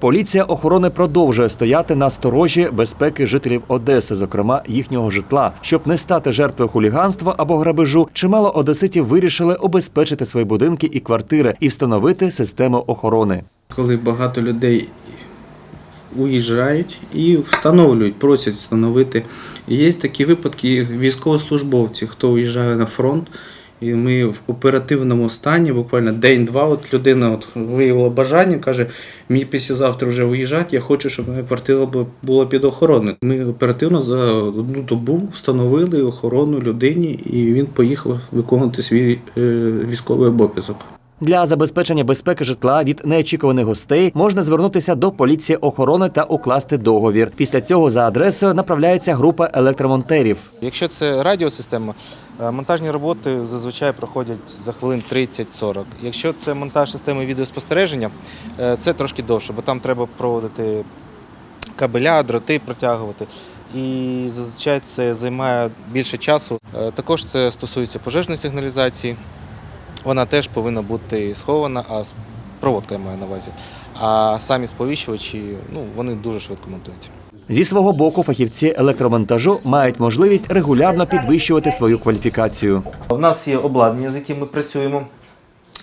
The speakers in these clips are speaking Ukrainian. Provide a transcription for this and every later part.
Поліція охорони продовжує стояти на сторожі безпеки жителів Одеси, зокрема їхнього житла. Щоб не стати жертвою хуліганства або грабежу, чимало одеситів вирішили обезпечити свої будинки і квартири і встановити систему охорони. коли багато людей уїжджають і встановлюють, просять встановити. Є такі випадки військовослужбовці, хто уїжджає на фронт. І ми в оперативному стані, буквально день-два, от людина от виявила бажання, каже, мені післязавтра вже виїжджати, я хочу, щоб моя квартира була під охороною. Ми оперативно за одну добу встановили охорону людині, і він поїхав виконувати свій е, військовий обов'язок. Для забезпечення безпеки житла від неочікуваних гостей можна звернутися до поліції охорони та укласти договір. Після цього за адресою направляється група електромонтерів. Якщо це радіосистема, е, монтажні роботи зазвичай проходять за хвилин 30-40. Якщо це монтаж системи відеоспостереження, е, це трошки довше, бо там треба проводити кабеля, дроти протягувати. І зазвичай це займає більше часу. Е, Також це стосується пожежної сигналізації. Вона теж повинна бути схована, а проводка я маю на увазі. А самі сповіщувачі ну, вони дуже швидко монтуються. Зі свого боку, фахівці електромонтажу мають можливість регулярно підвищувати свою кваліфікацію. У нас є обладнання, з яким ми працюємо.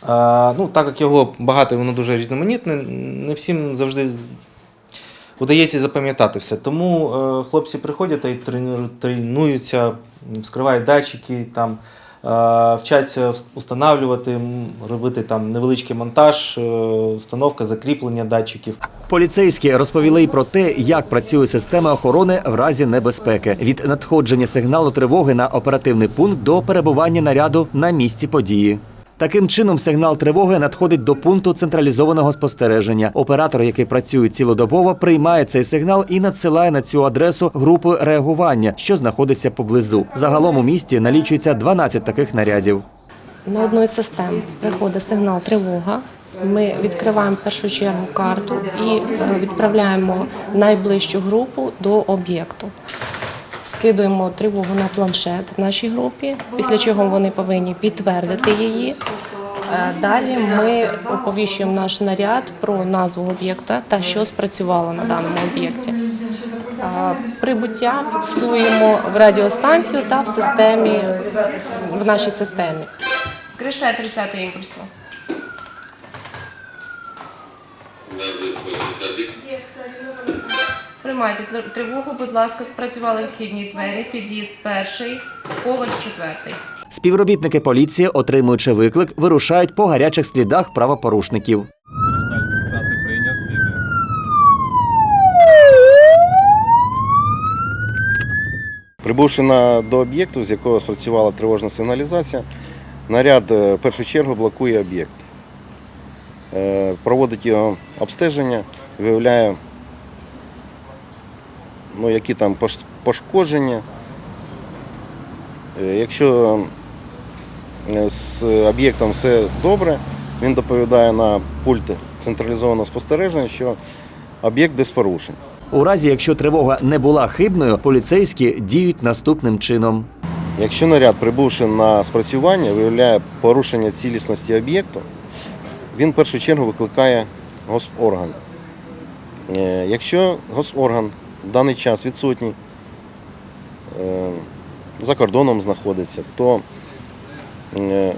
А, ну, так як його багато, воно дуже різноманітне, не всім завжди удається запам'ятати все. Тому е, хлопці приходять і трену- тренуються, вскривають датчики, там, вчаться вс- встановлювати, робити там невеличкий монтаж, установка, закріплення датчиків. Поліцейські розповіли й про те, як працює система охорони в разі небезпеки від надходження сигналу тривоги на оперативний пункт до перебування наряду на місці події. Таким чином, сигнал тривоги надходить до пункту централізованого спостереження. Оператор, який працює цілодобово, приймає цей сигнал і надсилає на цю адресу групу реагування, що знаходиться поблизу. Загалом у місті налічується 12 таких нарядів. На одну із систем приходить сигнал тривога. Ми відкриваємо в першу чергу карту і е, відправляємо найближчу групу до об'єкту. Скидуємо тривогу на планшет в нашій групі, після чого вони повинні підтвердити її. Е, Далі ми оповіщуємо наш наряд про назву об'єкта та що спрацювало на даному об'єкті. Е, Прибуття фіксуємо в радіостанцію та в системі в нашій системі. Кришта 30 імпульсу. Приймайте тривогу, будь ласка, спрацювали вхідні двері, під'їзд перший, поверх четвертий. Співробітники поліції, отримуючи виклик, вирушають по гарячих слідах правопорушників. Кристаль 30 прийняв слідує. Прибувши на, до об'єкту, з якого спрацювала тривожна сигналізація, наряд е, в першу чергу блокує об'єкт. Е, Проводить його обстеження, виявляє, ну, які там пошкодження. Е, Якщо е, з об'єктом все добре, він доповідає на пульт централізованого спостереження, що об'єкт без порушень. У разі, якщо тривога не була хибною, поліцейські діють наступним чином. Якщо наряд, прибувши на спрацювання, виявляє порушення цілісності об'єкту, він в першу чергу викликає госорган. Е, Якщо госорган в даний час відсутній, е, за кордоном знаходиться, то е,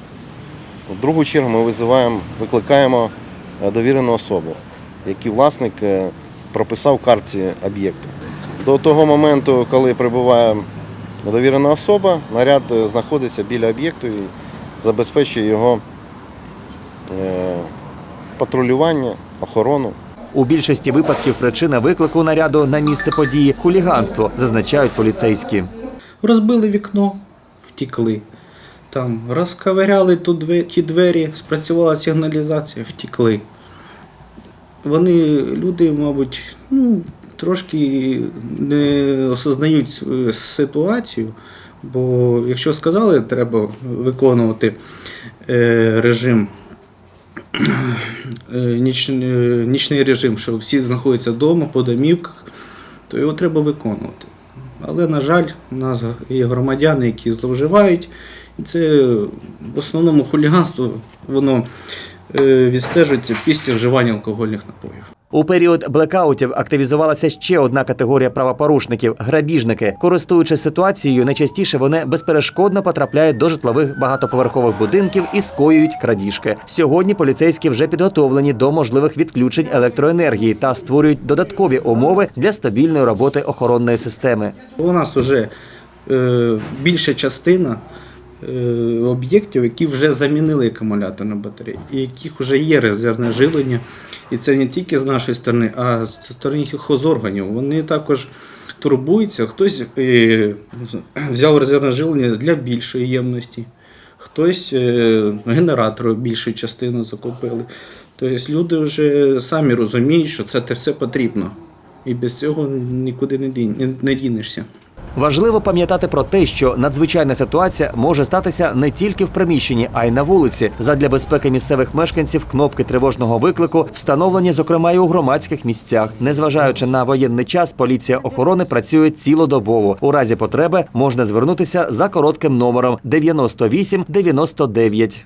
в другу чергу ми визиваємо, викликаємо е, довірену особу, який власник прописав карті об'єкту. До того моменту, коли прибуває довірена особа, наряд знаходиться біля об'єкту і забезпечує його патрулювання, охорону. У більшості випадків причина виклику наряду на місце події хуліганство, зазначають поліцейські. Розбили вікно, втікли. Там розковиряли тут ті двері, спрацювала сигналізація, втікли. Вони, люди, мабуть, ну, трошки не осознають ситуацію, бо якщо сказали, треба виконувати е, режим, е, ніч, е, нічний режим, що всі знаходяться вдома, по домівках, то його треба виконувати. Але, на жаль, у нас є громадяни, які зловживають. І це в основному хуліганство, воно е, відстежується після вживання алкогольних напоїв. У період блекаутів активізувалася ще одна категорія правопорушників грабіжники. Користуючись ситуацією, найчастіше вони безперешкодно потрапляють до житлових багатоповерхових будинків і скоюють крадіжки. Сьогодні поліцейські вже підготовлені до можливих відключень електроенергії та створюють додаткові умови для стабільної роботи охоронної системи. У нас вже е, більша частина об'єктів, які вже замінили акумуляторні батареї, і яких вже є резервне живлення. І це не тільки з нашої сторони, а з сторони хозорганів. Вони також турбуються. Хтось е, взяв резервне живлення для більшої ємності, хтось е, генератор більшу частину закупили. Тобто люди вже самі розуміють, що це все потрібно. І без цього нікуди не дінешся. Важливо пам'ятати про те, що надзвичайна ситуація може статися не тільки в приміщенні, а й на вулиці. Задля безпеки місцевих мешканців кнопки тривожного виклику встановлені, зокрема, і у громадських місцях. Незважаючи на воєнний час, поліція охорони працює цілодобово. У разі потреби можна звернутися за коротким номером 98 99.